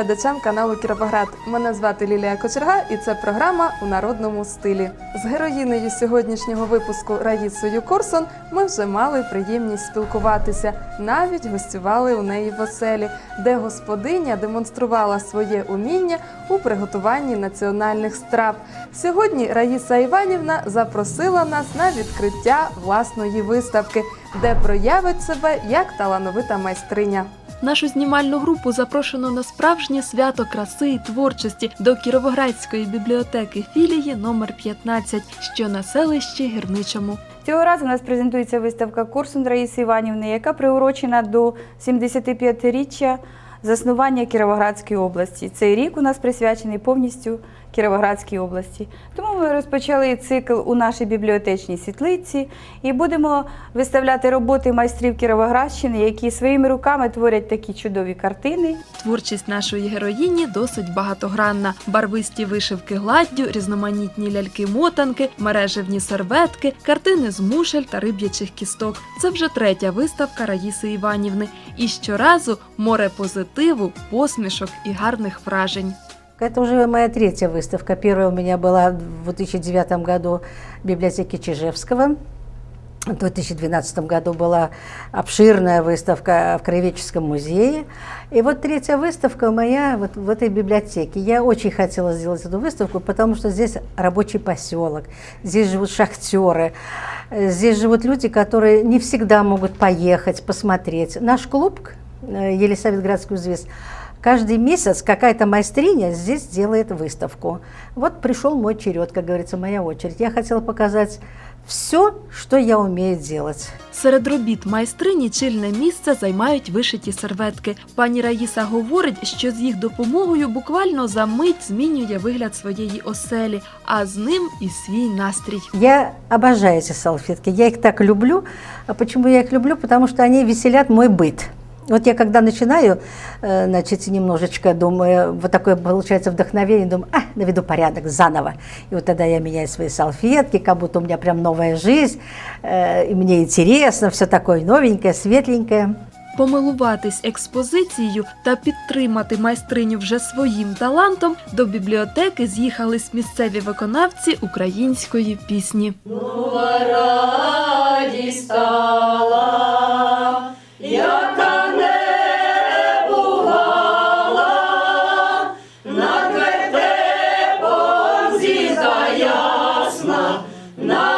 Глядачам каналу Кіровоград. Мене звати Лілія Кочерга, і це програма у народному стилі. З героїнею сьогоднішнього випуску Раїсою Корсон ми вже мали приємність спілкуватися. Навіть гостювали у неї в оселі, де господиня демонструвала своє уміння у приготуванні національних страв. Сьогодні Раїса Іванівна запросила нас на відкриття власної виставки, де проявить себе як талановита майстриня. Нашу знімальну групу запрошено на справжнє свято краси і творчості до Кіровоградської бібліотеки філії номер 15, що на селищі Гірничому. Цього разу у нас презентується виставка Корсун Раїси Іванівни, яка приурочена до 75-річчя заснування Кіровоградської області. Цей рік у нас присвячений повністю Кіровоградській області. Тому ми розпочали цикл у нашій бібліотечній світлиці і будемо виставляти роботи майстрів Кіровоградщини, які своїми руками творять такі чудові картини. Творчість нашої героїні досить багатогранна: барвисті вишивки гладдю, різноманітні ляльки-мотанки, мережевні серветки, картини з мушель та риб'ячих кісток. Це вже третя виставка Раїси Іванівни. І щоразу море позитиву, посмішок і гарних вражень. Это уже моя третья выставка. Первая у меня была в 2009 году в библиотеке Чижевского. В 2012 году была обширная выставка в Краеведческом музее. И вот третья выставка моя вот в этой библиотеке. Я очень хотела сделать эту выставку, потому что здесь рабочий поселок, здесь живут шахтеры, здесь живут люди, которые не всегда могут поехать, посмотреть. Наш клуб э, Елисаветградский узвез Каждый месяц какая-то майстриня здесь делает выставку. Вот пришел мой черед, как говорится, моя очередь. Я хотела показать все, что я умею делать. Серед робіт майстрині чільне місце займають вишиті серветки. Пані Раїса говорить, що з їх допомогою буквально за мить змінює вигляд своєї оселі, а з ним і свій настрій. Я обожаю эти салфетки, я их так люблю. А почему я их люблю? Потому что они веселят мой быт. Вот я когда начинаю, э, значит, немножечко думаю, вот такое получается вдохновение, думаю, а, наведу порядок заново. И вот тогда я меняю свои салфетки, как будто у меня прям новая жизнь, э, и мне интересно, все такое новенькое, светленькое. Помилуватись експозицією та підтримати майстриню вже своїм талантом до бібліотеки з'їхались місцеві виконавці української пісні. де Христос No.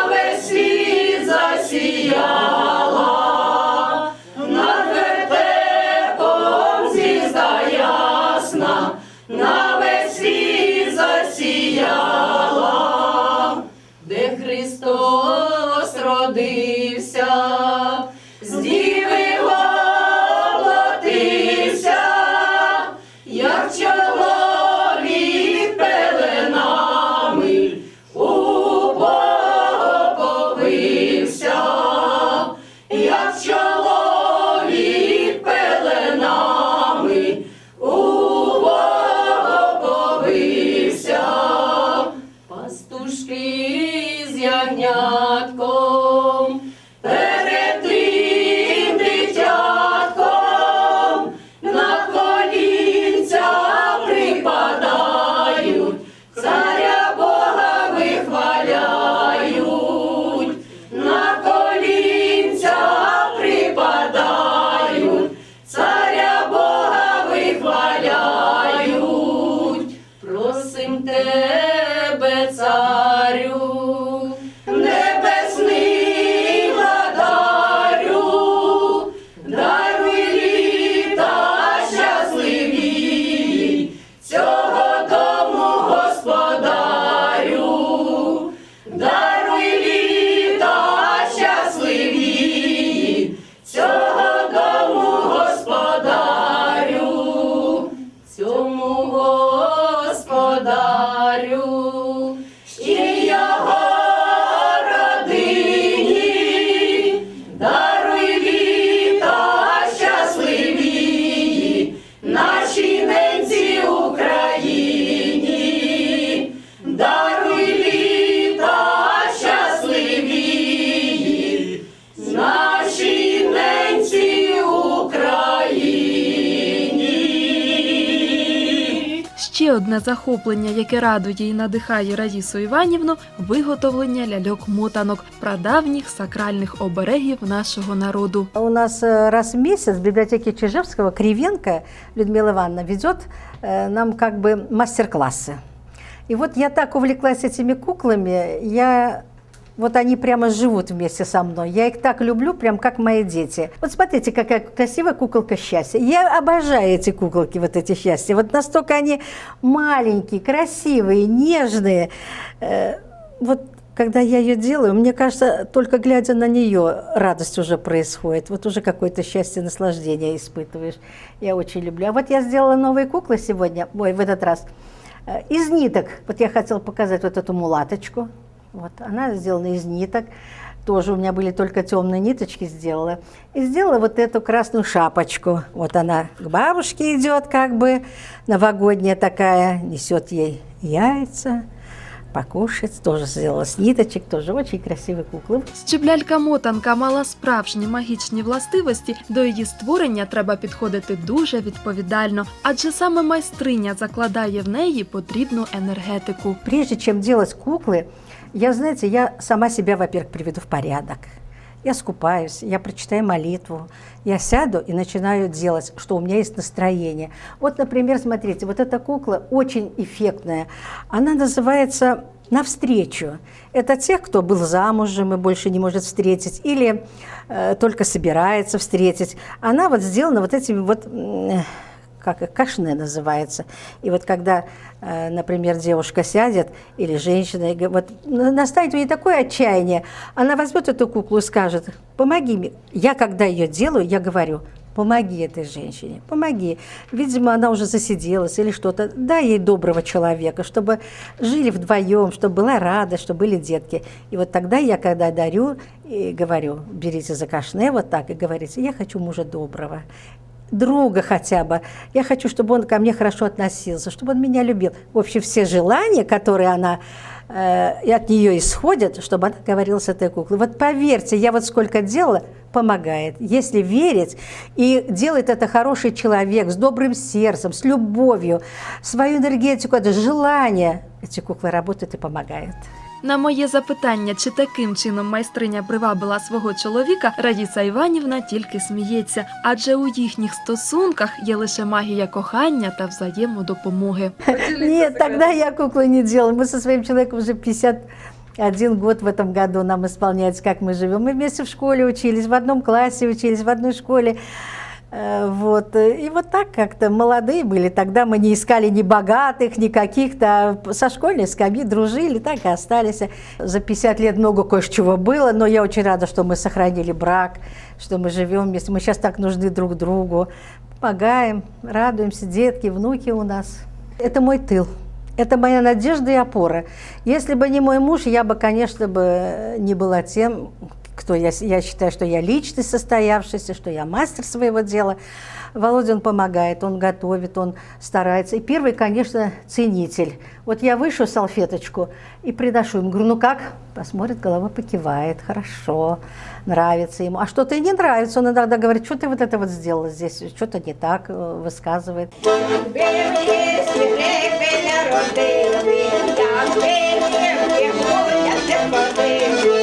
пиріжки з ягнятком. одне захоплення, яке радує і надихає Раїсу Іванівну виготовлення ляльок-мотанок, прадавніх сакральних оберегів нашого народу. У нас э, раз в месяц в библиотеке Чижевского Кривенко Людмила Ивановна ведет э, нам как бы мастер-классы. И вот я так увлеклась этими куклами, я вот они прямо живут вместе со мной. Я их так люблю, прям как мои дети. Вот смотрите, какая красивая куколка счастья. Я обожаю эти куколки, вот эти счастья. Вот настолько они маленькие, красивые, нежные. Э, Вот когда я ее делаю, мне кажется, только глядя на нее, радость уже происходит. Вот уже какое-то счастье, наслаждение испытываешь. Я очень люблю. А вот я сделала новые куклы сегодня, ой, в этот раз, э, из ниток. Вот я хотела показать вот эту мулаточку. Вот, она сделана из ниток. Тоже у меня были только темные ниточки сделала. И сделала вот эту красную шапочку. Вот она к бабушке идет, как бы новогодняя такая, несет ей яйца, покушать. Тоже сделала с ниточек, тоже очень красивые куклы. Щоб лялька-мотанка мала справжні магічні властивості, до її створення треба підходити дуже відповідально, адже саме майстриня закладає в неї потрібну енергетику. Прежде чем делать куклы, я, знаете, я сама себя, во-первых, приведу в порядок. Я скупаюсь, я прочитаю молитву, я сяду и начинаю делать, что у меня есть настроение. Вот, например, смотрите, вот эта кукла очень эффектная. Она называется «Навстречу». Это тех, кто был замужем и больше не может встретить, или э, только собирается встретить. Она вот сделана вот этими вот м, как их, кашне называется. И вот когда, э, например, девушка сядет или женщина, вот на- настанет у нее такое отчаяние, она возьмет эту куклу и скажет, помоги мне. Я, когда ее делаю, я говорю, помоги этой женщине, помоги. Видимо, она уже засиделась или что-то. Дай ей доброго человека, чтобы жили вдвоем, чтобы была рада, чтобы были детки. И вот тогда я, когда дарю, и говорю, берите за кашне вот так и говорите, я хочу мужа доброго друга хотя бы. Я хочу, чтобы он ко мне хорошо относился, чтобы он меня любил. В общем, все желания, которые она э, и от нее исходят, чтобы она говорила с этой куклой. Вот поверьте, я вот сколько делала, помогает. Если верить, и делает это хороший человек с добрым сердцем, с любовью, свою энергетику, это желание, эти куклы работают и помогают. На моє запитання, чи таким чином майстриня привабила свого чоловіка, Раїса Іванівна тільки сміється, адже у їхніх стосунках є лише магія кохання та взаємодопомоги. Нет, тогда я куклы не делала. Мы со своим человеком уже 51 год в этом году нам исполняется, как мы живем. Мы вместе в школе учились, в одном классе учились, в одной школе. Э, Вот. И вот так как-то молодые были. Тогда мы не искали ни богатых, ни каких-то. а Со школьной скамьи дружили, так и остались. За 50 лет много кое-чего было, но я очень рада, что мы сохранили брак, что мы живем вместе. Мы сейчас так нужны друг другу. Помогаем, радуемся, детки, внуки у нас. Это мой тыл. Это моя надежда и опора. Если бы не мой муж, я бы, конечно, бы не была тем, кто я. Я считаю, что я личность состоявшаяся, что я мастер своего дела. Володя, он помогает, он готовит, он старается. И первый, конечно, ценитель. Вот я вышу салфеточку и приношу ему. Говорю, ну как? Посмотрит, голова покивает. Хорошо, нравится ему. А что-то и не нравится. Он иногда говорит, что ты вот это вот сделала здесь? Что-то не так э, высказывает. А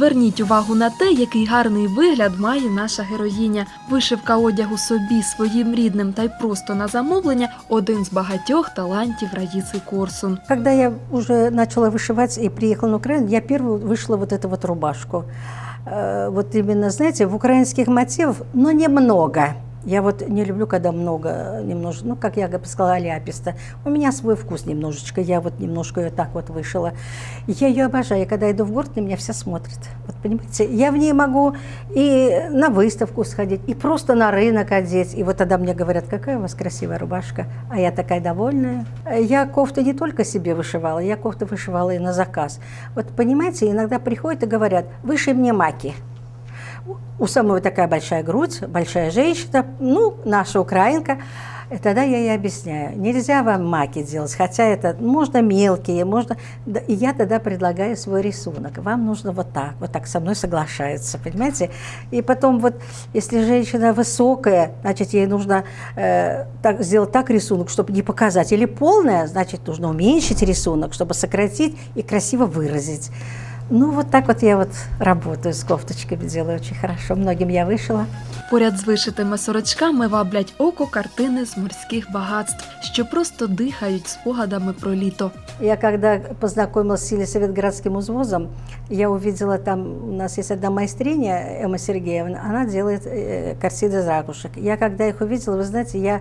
Зверніть увагу на те, який гарний вигляд має наша героїня. Вишивка одягу собі, своїм рідним та й просто на замовлення один з багатьох талантів Раїси Корсун. Когда я уже начала вышивать и приехала на Украину, я первую вышла вот эту вот рубашку. Э, Вот именно, знаете, в украинских мотивов, но немного. Я вот не люблю, когда много, немножко, ну, как я бы сказала, ляписта. У меня свой вкус немножечко, я вот немножко ее так вот вышила. Я ее обожаю, я когда иду в город, на меня все смотрят. Вот понимаете, я в ней могу и на выставку сходить, и просто на рынок одеть. И вот тогда мне говорят, какая у вас красивая рубашка. А я такая довольная. Я кофту не только себе вышивала, я кофту вышивала и на заказ. Вот понимаете, иногда приходят и говорят, вышей мне маки. У самой такая большая грудь, большая женщина, ну, наша украинка. И тогда я ей объясняю, нельзя вам маки делать, хотя это можно мелкие, можно... И я тогда предлагаю свой рисунок. Вам нужно вот так, вот так со мной соглашается, понимаете? И потом вот, если женщина высокая, значит, ей нужно э, так, сделать так рисунок, чтобы не показать. Или полная, значит, нужно уменьшить рисунок, чтобы сократить и красиво выразить. Ну, вот так вот я вот работаю с кофточками, делаю очень хорошо. Многим я вышила. Поряд з вишитими сорочками ваблять око картини з морських багатств, що просто дихають спогадами про літо. Я когда познакомилась с Елисаветградским узвозом, я увидела там, у нас есть одна майстриня, Эмма Сергеевна, она делает э, картины из ракушек. Я когда их увидела, вы знаете, я,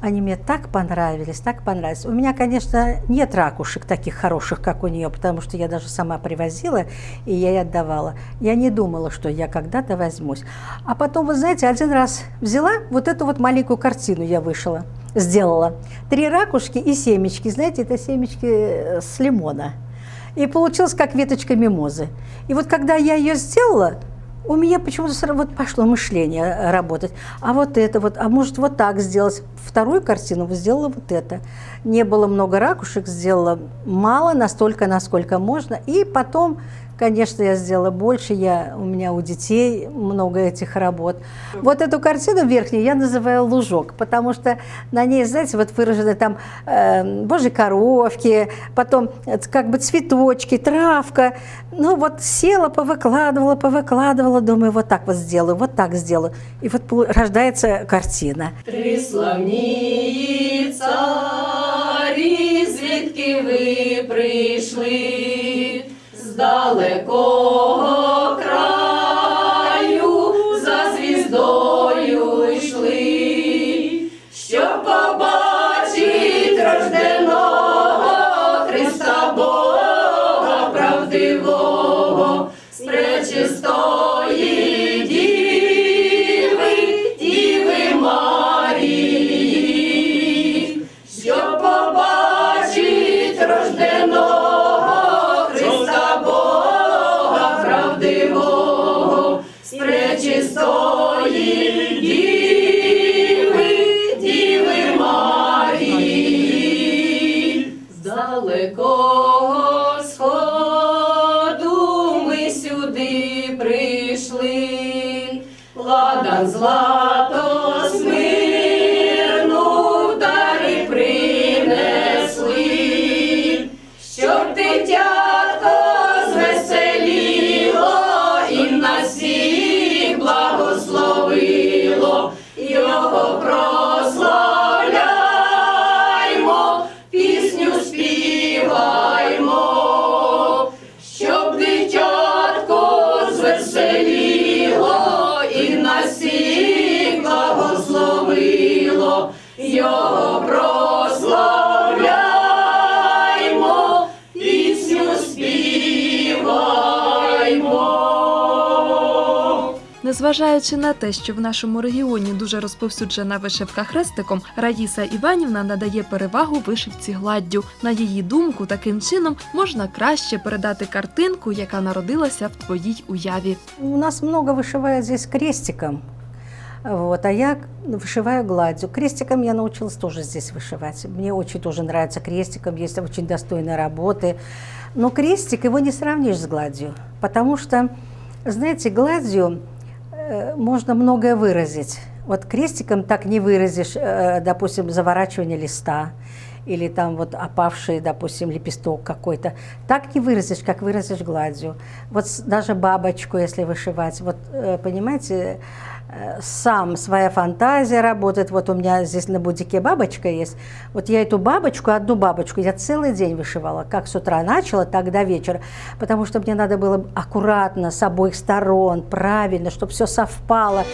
они мне так понравились, так понравились. У меня, конечно, нет ракушек таких хороших, как у нее, потому что я даже сама привозила, и я ей отдавала. Я не думала, что я когда-то возьмусь. А потом, вы знаете, один раз взяла вот эту вот маленькую картину я вышла сделала. Три ракушки и семечки. Знаете, это семечки э, с лимона. И получилось как веточка мимозы. И вот когда я ее сделала, у меня почему-то сразу вот пошло мышление э, работать. А вот это вот, а может вот так сделать. Вторую картину сделала вот это. Не было много ракушек, сделала мало, настолько, насколько можно. И потом, конечно, я сделала больше. Я, у меня у детей много этих работ. Вот эту картину верхнюю я называю «Лужок», потому что на ней, знаете, вот выражены там э, божьи коровки, потом э, как бы цветочки, травка. Ну вот села, повыкладывала, повыкладывала, думаю, вот так вот сделаю, вот так сделаю. И вот полу- рождается картина. Триславні царі, звідки ви прийшли з далекого краю, за звіздою йшли, щоб побачить рожденого Христа Бога правдивого, з пречистої Незважаючи на те, що в нашому регіоні дуже розповсюджена вишивка хрестиком, Раїса Іванівна надає перевагу вишивці гладдю. На її думку, таким чином можна краще передати картинку, яка народилася в твоїй уяві. У нас много вышивают здесь крестиком. Вот, а я вышиваю гладью. Крестиком я научилась тоже здесь вышивать. Мне очень тоже нравится крестиком, есть очень достойные работы. Но крестик его не сравнишь с гладью, потому что, знаете, гладью э, можно многое выразить. Вот крестиком так не выразишь, э, допустим, заворачивание листа или там вот опавший, допустим, лепесток какой-то. Так не выразишь, как выразишь гладью. Вот даже бабочку, если вышивать, вот э, понимаете, э, сам своя фантазия работает. Вот у меня здесь на будике бабочка есть. Вот я эту бабочку, одну бабочку, я целый день вышивала. Как с утра начала, так до вечера. Потому что мне надо было аккуратно, с обоих сторон, правильно, чтобы все совпало.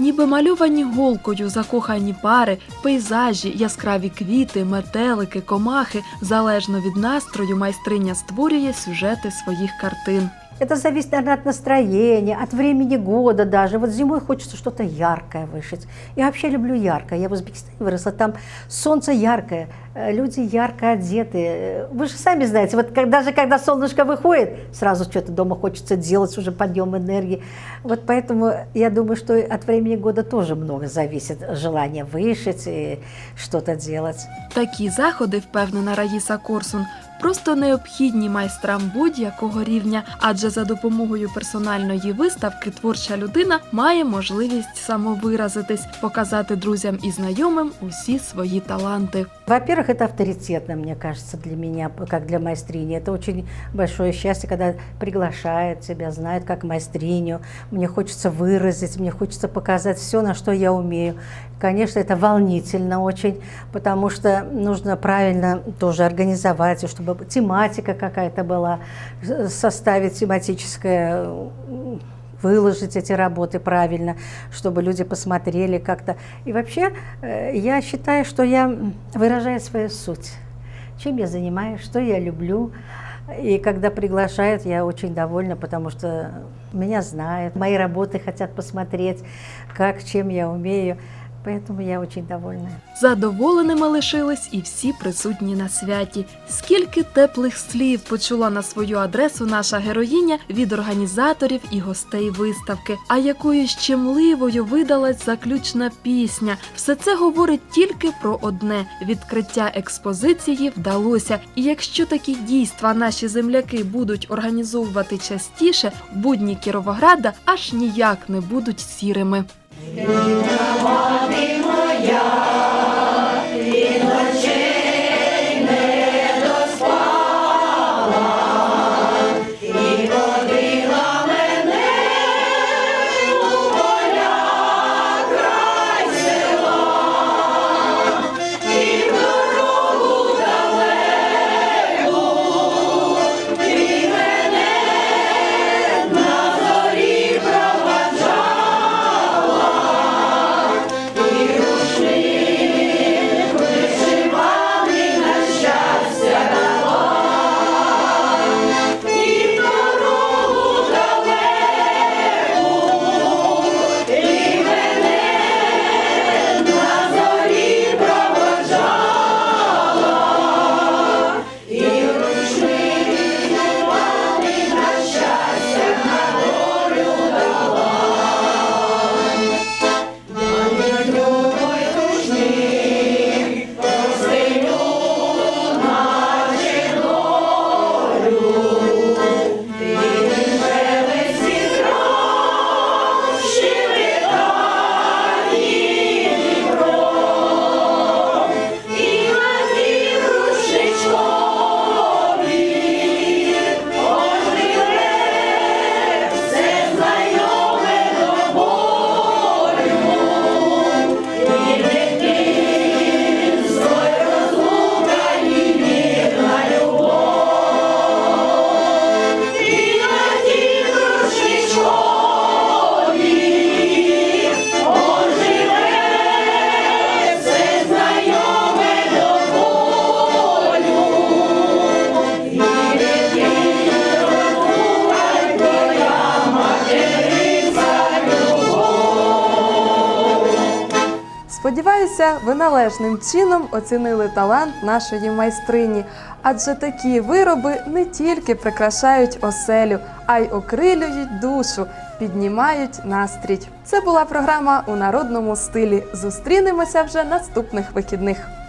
Ніби мальовані голкою закохані пари, пейзажі, яскраві квіти, метелики, комахи. Залежно від настрою, майстриня створює сюжети своїх картин. Это зависит, наверное, от настроения, от времени года даже. Вот зимой хочется что-то яркое вышить. Я вообще люблю яркое. Я в Узбекистане выросла, там солнце яркое, э, люди ярко одеты. Э, Вы же сами знаете, вот как- даже когда солнышко выходит, сразу что-то дома хочется делать, уже подъем энергии. Вот поэтому я думаю, что от времени года тоже много зависит. Желание вышить и что-то делать. Такі заходи, впевнена Раїса Корсун, просто необхідні майстрам будь-якого рівня, адже за допомогою персональної виставки творча людина має можливість самовиразитись, показати друзям і знайомим усі свої таланти. Во-первых, это авторитетно, мне кажется, для меня, как для майстрини. Это очень большое счастье, когда приглашают тебя, знают как майстриню. Мне хочется выразить, мне хочется показать все, на что я умею. Конечно, это волнительно очень, потому что нужно правильно тоже организовать, чтобы тематика какая-то была, составить тематическое выложить эти работы правильно, чтобы люди посмотрели как-то. И вообще, э, я считаю, что я выражаю свою суть. Чем я занимаюсь, что я люблю. И когда приглашают, я очень довольна, потому что Меня знают, мои работы хотят посмотреть, как, чем я умею. Поэтому я очень довольна. Задоволеними лишились і всі присутні на святі. Скільки теплих слів почула на свою адресу наша героїня від організаторів і гостей виставки. А якою щемливою видалась заключна пісня. Все це говорить тільки про одне: відкриття експозиції вдалося. І якщо такі дійства наші земляки будуть організовувати частіше, будні Кіровограда аж ніяк не будуть сірими. 你看我的模样 Сподіваюся, ви належним чином оцінили талант нашої майстрині, адже такі вироби не тільки прикрашають оселю, а й окрилюють душу, піднімають настрій. Це була програма у народному стилі. Зустрінемося вже наступних вихідних.